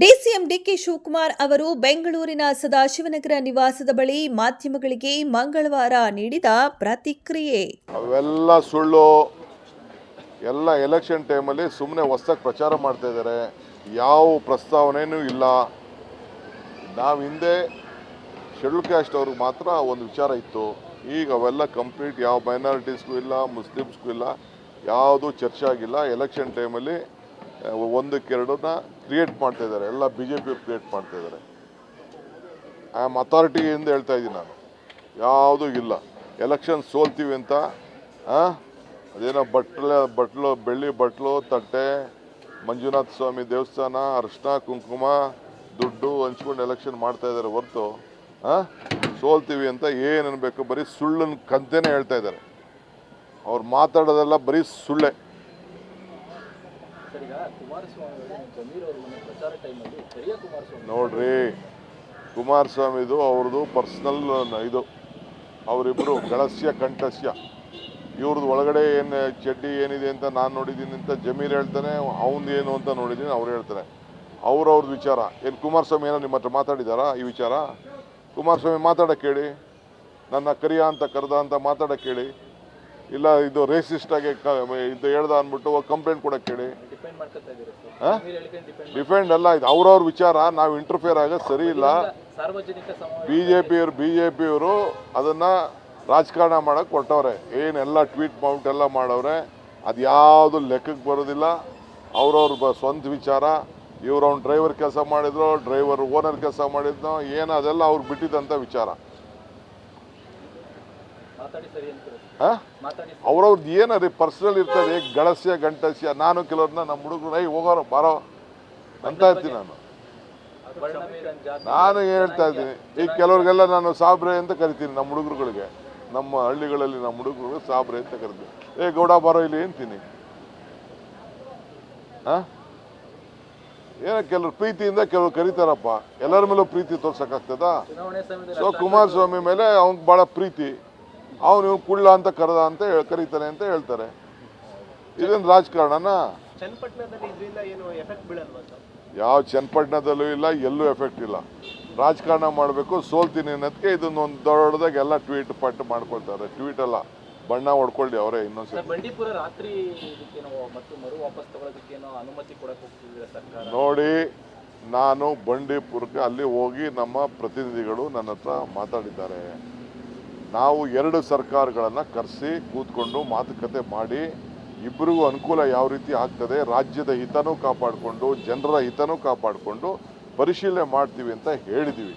DK Shivakumar ಅವರು ಬೆಂಗಳೂರಿನ ಸದಾಶಿವನಗರ ನಿವಾಸದ ಬಳಿ ಮಾಧ್ಯಮಗಳಿಗೆ ಮಂಗಳವಾರ ನೀಡಿದ ಪ್ರತಿಕ್ರಿಯೆ. ಅವೆಲ್ಲ ಸುಳ್ಳು. ಎಲ್ಲ ಎಲೆಕ್ಷನ್ ಟೈಮಲ್ಲಿ ಸುಮ್ಮನೆ ಹೊಸ್ದಾಗಿ ಪ್ರಚಾರ ಮಾಡ್ತಾ ಇದ್ದಾರೆ. ಯಾವ ಪ್ರಸ್ತಾವನೆಯೂ ಇಲ್ಲ. ನಾವು ಹಿಂದೆ ಶೆಡ್ಯೂಲ್ ಕ್ಯಾಸ್ಟ್ ಅವ್ರಿಗೆ ಮಾತ್ರ ಒಂದು ವಿಚಾರ ಇತ್ತು. ಈಗ ಅವೆಲ್ಲ ಕಂಪ್ಲೀಟ್ ಯಾವ ಮೈನಾರಿಟೀಸ್ಗೂ ಇಲ್ಲ, ಮುಸ್ಲಿಮ್ಸ್ಗೂ ಇಲ್ಲ, ಯಾವುದೂ ಚರ್ಚೆ ಆಗಿಲ್ಲ. ಎಲೆಕ್ಷನ್ ಟೈಮಲ್ಲಿ ಒಂದಕ್ಕೆರಡನ್ನ ಕ್ರಿಯೇಟ್ ಮಾಡ್ತಾ ಇದ್ದಾರೆ. ಎಲ್ಲ ಬಿ ಜೆ ಪಿ ಕ್ರಿಯೇಟ್ ಮಾಡ್ತಾ ಇದ್ದಾರೆ. ಐ ಆಮ್ ಅಥಾರಿಟಿಯಿಂದ ಹೇಳ್ತಾ ಇದ್ದೀನಿ ನಾನು. ಯಾವುದೂ ಇಲ್ಲ. ಎಲೆಕ್ಷನ್ ಸೋಲ್ತೀವಿ ಅಂತ? ಅದೇನೋ ಬಟ್ಲೆ, ಬಟ್ಲು, ಬೆಳ್ಳಿ ಬಟ್ಲು, ತಟ್ಟೆ, ಮಂಜುನಾಥ ಸ್ವಾಮಿ ದೇವಸ್ಥಾನ ಅರ್ಶಿನ ಕುಂಕುಮ, ದುಡ್ಡು ಹಂಚ್ಕೊಂಡು ಎಲೆಕ್ಷನ್ ಮಾಡ್ತಾ ಇದ್ದಾರೆ ಹೊರತು? ಸೋಲ್ತೀವಿ ಅಂತ ಏನು ಅನ್ಬೇಕು? ಬರೀ ಸುಳ್ಳನ್ನು ಕಂತೆನೇ ಹೇಳ್ತಾ ಇದ್ದಾರೆ. ಅವ್ರು ಮಾತಾಡೋದೆಲ್ಲ ಬರೀ ಸುಳ್ಳೆ ಸರ್ ಈಗ ಕುಮಾರಸ್ವಾಮಿ ಅವರು ಜಮೀರ್ ಅವರು ಮೊನ್ನೆ ಪ್ರಚಾರ ಟೈಮಲ್ಲಿ ಕರಿಯ ಕುಮಾರಸ್ವಾಮಿ ನೋಡ್ರಿ, ಕುಮಾರಸ್ವಾಮಿದು ಅವ್ರದ್ದು ಪರ್ಸ್ನಲ್ ಇದು. ಅವರಿಬ್ಬರು ಗಳಸ್ಯ, ಕಂಠಸ್ಯ. ಇವ್ರದ್ದು ಒಳಗಡೆ ಏನು ಚಡ್ಡಿ ಏನಿದೆ ಅಂತ ನಾನು ನೋಡಿದ್ದೀನಿ ಅಂತ ಜಮೀರ್ ಹೇಳ್ತಾನೆ ಅವನ್ ಏನು ಅಂತ ನೋಡಿದ್ದೀನಿ ಅವ್ರು ಹೇಳ್ತಾರೆ. ಅವ್ರವ್ರದ್ದು ವಿಚಾರ. ಏನು ಕುಮಾರಸ್ವಾಮಿ ಏನೋ ನಿಮ್ಮ ಹತ್ರ ಮಾತಾಡಿದಾರಾ ಈ ವಿಚಾರ? ಕುಮಾರಸ್ವಾಮಿ ಮಾತಾಡಕ್ಕೆ ಹೇಳಿ ನನ್ನ ಕರಿಯ ಅಂತ ಕರೆದ ಅಂತ ಮಾತಾಡಕ್ಕೆ ಹೇಳಿ ಇಲ್ಲ ಇದು ರೇಸಿಸ್ಟ್ ಆಗಿ ಇದು ಹೇಳ್ದ ಅಂದ್ಬಿಟ್ಟು ಕಂಪ್ಲೇಂಟ್ ಕೂಡ ಕೇಳಿ. ಡಿಪೆಂಡ್ ಅಲ್ಲ ಇದು ಅವ್ರವ್ರ ವಿಚಾರ ನಾವು ಇಂಟರ್ಫಿಯರ್ ಆಗೋದು ಸರಿ ಇಲ್ಲ. ಬಿ ಜೆ ಪಿಯವರು ಬಿ ಜೆ ಪಿಯವರು ಅದನ್ನು ರಾಜಕಾರಣ ಮಾಡೋಕೆ ಕೊಟ್ಟವ್ರೆ ಏನೆಲ್ಲ ಟ್ವೀಟ್ ಮೌಂಟ್ ಎಲ್ಲ ಮಾಡವ್ರೆ ಅದು ಯಾವುದು ಲೆಕ್ಕಕ್ಕೆ ಬರೋದಿಲ್ಲ. ಅವ್ರವ್ರ ಬ ಸ್ವಂತ ವಿಚಾರ. ಇವ್ರು ಅವ್ನು ಡ್ರೈವರ್ ಕೆಲಸ ಮಾಡಿದ್ರು ಡ್ರೈವರ್ ಓನರ್ ಕೆಲಸ ಮಾಡಿದ್ನೋ ಏನೋ ಅದೆಲ್ಲ ಅವ್ರು ಬಿಟ್ಟಿದ್ದಂಥ ವಿಚಾರ. ಹಾಂ? ಅವ್ರವ್ರದ್ದು ಅವ್ರವ್ರದ್ದು ಏನದು? ಪರ್ಸನಲ್ ಇರ್ತದೆ ಗಳಸ್ಯ ಗಂಟಸ್ಯ. ನಾನು ಕೆಲವ್ರನ್ನ ನಮ್ಮ ಹುಡುಗರು ಐ ಹೋಗೋರು ಬಾರೋ. ಅಂತ ಇರ್ತೀನಿ ನಾನು. ನಾನು ಹೇಳ್ತಾ ಇದ್ದೀನಿ. ಈಗ ಕೆಲವ್ರಿಗೆಲ್ಲ ನಾನು ಸಾಬ್ರೆ ಅಂತ ಕರಿತೀನಿ ನಮ್ಮ ಹುಡುಗರುಗಳಿಗೆ. ನಮ್ಮ ಹಳ್ಳಿಗಳಲ್ಲಿ ನಮ್ಮ ಹುಡುಗರು ಸಾಬ್ರೆ ಅಂತ ಕರಿತೀನಿ. ಏ ಗೌಡ ಬಾರೋ ಇಲ್ಲಿ ಅಂತೀನಿ. ಆ ಏನೋ ಕೆಲವ್ರು ಪ್ರೀತಿಯಿಂದ ಕೆಲವ್ರು ಕರೀತಾರಪ್ಪ. ಎಲ್ಲರ ಮೇಲೂ ಪ್ರೀತಿ ತೋರ್ಸಕ್ಕಾಗ್ತದಾ? ಸೊ ಕುಮಾರಸ್ವಾಮಿ ಮೇಲೆ ಅವ್ನಿಗೆ ಭಾಳ ಪ್ರೀತಿ. ಅವನು ಕುಳ್ಳ ಅಂತ ಕರೆದ ಅಂತ ಹೇಳ್- ಕರೀತಾನೆ ಅಂತ ಹೇಳ್ತಾರೆ. ಇದೊಂದು ರಾಜಕಾರಣನ? ಯಾವ ಚನ್ನಪಟ್ಟಣದಲ್ಲೂ ಇಲ್ಲ ಎಲ್ಲೂ ಎಫೆಕ್ಟ್ ಇಲ್ಲ. ರಾಜಕಾರಣ ಮಾಡಬೇಕು ಸೋಲ್ತೀನಿ ಅನ್ನೋದಕ್ಕೆ ಇದನ್ನ ಒಂದು ದೊಡ್ಡದಾಗಿ ಎಲ್ಲ ಟ್ವೀಟ್ ಪಟ್ಟು ಮಾಡ್ಕೊಳ್ತಾರೆ. ಟ್ವೀಟ್ ಅಲ್ಲ ಬಣ್ಣ ಹೊಡ್ಕೊಳ್ಳಿ ಅವರೇ ಇನ್ನೊಂದು ಸರ್ ಬಂಡೀಪುರ ರಾತ್ರಿ ಇದಕ್ಕೇನೋ ಮತ್ತು ಮರು ವಾಪಸ್ ತಗೊಳ್ಳೋದಕ್ಕೇನೋ ಅನುಮತಿ ಕೊಡಕ್ಕೆ ಹೋಗ್ತಿದ್ದೀರಾ ಸರ್ಕಾರ? ನೋಡಿ ನಾನು ಬಂಡೀಪುರಕ್ಕೆ ಅಲ್ಲಿ ಹೋಗಿ ನಮ್ಮ ಪ್ರತಿನಿಧಿಗಳು ನನ್ನ ಹತ್ರ ಮಾತಾಡಿದ್ದಾರೆ. ನಾವು ಎರಡು ಸರ್ಕಾರಗಳನ್ನು ಕರೆಸಿ ಕೂತ್ಕೊಂಡು ಮಾತುಕತೆ ಮಾಡಿ ಇಬ್ಬರಿಗೂ ಅನುಕೂಲ ಯಾವ ರೀತಿ ಆಗ್ತದೆ, ರಾಜ್ಯದ ಹಿತನೂ ಕಾಪಾಡಿಕೊಂಡು, ಜನರ ಹಿತನೂ ಕಾಪಾಡಿಕೊಂಡು ಪರಿಶೀಲನೆ ಮಾಡ್ತೀವಿ ಅಂತ ಹೇಳಿದ್ದೀವಿ